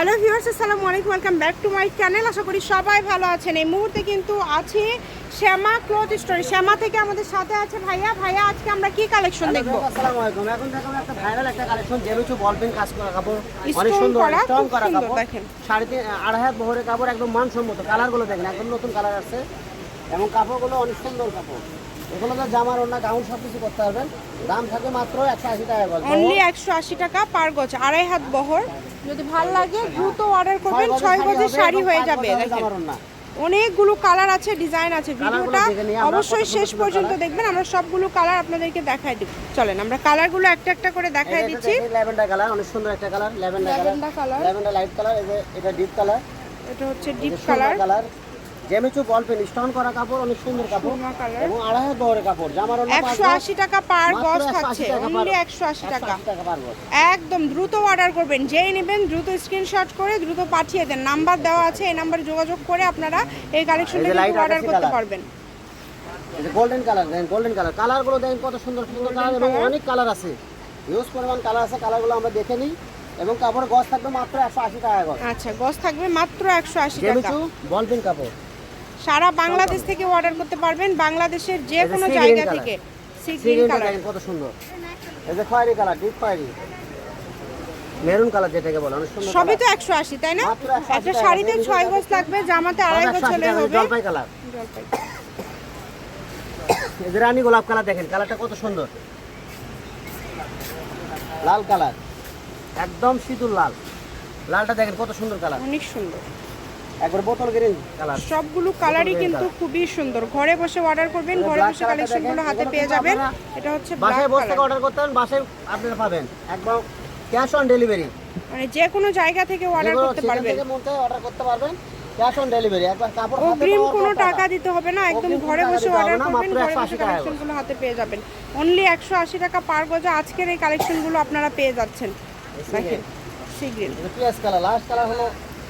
Hello viewers আসসালামু আলাইকুম welcome back to my channel আশা করি সবাই ভালো আছেন। এই মুহূর্তে কিন্তু আছি শ্যামা ক্লথ স্টোরে শ্যামা থেকে আমাদের সাথে আছে ভাইয়া। ভাইয়া আজকে আমরা কি কালেকশন দেখব? আসসালামু আলাইকুম এখন দেখাবো একটা ভাইরাল একটা কালেকশন জেলুচু বল পেন কাজ করা কাপড় অনেক সুন্দর স্ট্রং করা কাপড়। দেখেন। সাড়ে তিন আড়াই হাত বহরের কাপড় একদম মানসম্মত। কালারগুলো দেখেন একদম নতুন কালার আছে এবং কাপড়গুলো অনেক সুন্দর কাপড়। এগুলো তো জামার অন্য গাউন সব কিছু করতে পারবেন। দাম থাকে মাত্র একশো আশি টাকা অনলি একশো আশি টাকা পার গজ আড়াই হাত বহর। যদি ভালো লাগে দ্রুত অর্ডার করবেন ছয় গজের শাড়ি হয়ে যাবে জামার অনেকগুলো কালার আছে ডিজাইন আছে। ভিডিওটা অবশ্যই শেষ পর্যন্ত দেখবেন আমরা সবগুলো কালার আপনাদেরকে দেখাই দিব। চলেন আমরা কালারগুলো একটা একটা করে দেখাই দিচ্ছি। ল্যাভেন্ডার কালার অনেক সুন্দর একটা colour lavender colour lavender colour lavender light colour এই যে এটা ডিপ কালার এটা হচ্ছে ডিপ কালার কালার জেমিচু বল পেন স্টোন করা কাপড় অনেক সুন্দর কাপড়। এবং আড়াই হাত বহরের কাপড় জামার অন্য একশো আশি টাকা পার গজ থাকছে টাকা অনলি একদম দ্রুত অর্ডার করবেন। যেই নেবেন দ্রুত স্ক্রিনশট করে দ্রুত পাঠিয়ে দেন। নাম্বার দেওয়া আছে এই নাম্বারে যোগাযোগ করে আপনারা এই কালেকশনটা অর্ডার করতে পারবেন। গোল্ডেন কালার দেখেন গোল্ডেন কালার কালারগুলো দেখেন কত সুন্দর সুন্দর কালার এবং অনেক কালার আছে। পরিমাণ কালার আছে কালারগুলো আমরা দেখে নিই। এবং কাপড় গজ থাকবে মাত্র একশো আশি টাকা আচ্ছা গজ থাকবে মাত্র একশো আশি টাকা। জেমিচু বল কাপড়। সারা বাংলাদেশ থেকে অর্ডার করতে পারবেন। বাংলাদেশের যে কোনো জায়গা থেকে। সি গ্রিন কালার কত সুন্দর। এই যে খয়েরি কালার ডিপ খয়েরি মেরুন কালার যেটাকে বলে অনেক সুন্দর সবই তো একশো আশি তাই না? 180 একটা শাড়িতে ছয় গজ লাগবে জামাতে আড়াই গজ হলে হবে। জলপাই কালার জলপাই। এই যে রানী গোলাপ কালার দেখেন কালারটা কত সুন্দর। লাল কালার একদম সিঁদুর লাল। লালটা দেখেন কত সুন্দর কালার অনেক সুন্দর। একবার বোতল গ্রিন কালার। সবগুলো কালারই কিন্তু খুবই সুন্দর। ঘরে বসে অর্ডার করবেন ঘরে বসে কালেকশনগুলো হাতে পেয়ে যাবেন। এটা হচ্ছে বাসায় বসে অর্ডার করতে পারেন বাসায় আপনারা পাবেন। একদম ক্যাশ অন ডেলিভারি মানে যে কোনো জায়গা থেকে অর্ডার করতে পারবেন। মন চায় অর্ডার করতে পারবেন ক্যাশ অন ডেলিভারি একবার কাপড় অগ্রিম কোনো টাকা দিতে হবে না একদম ঘরে বসে অর্ডার করবেন ঘরে বসে 180 টাকা কালেকশনগুলো হাতে পেয়ে যাবেন। অনলি একশো আশি টাকা পার গজা আজকের এই কালেকশনগুলো আপনারা পেয়ে যাচ্ছেন। দেখেন সি গ্রিন এটা পিএস কালার লাস্ট কালার হলো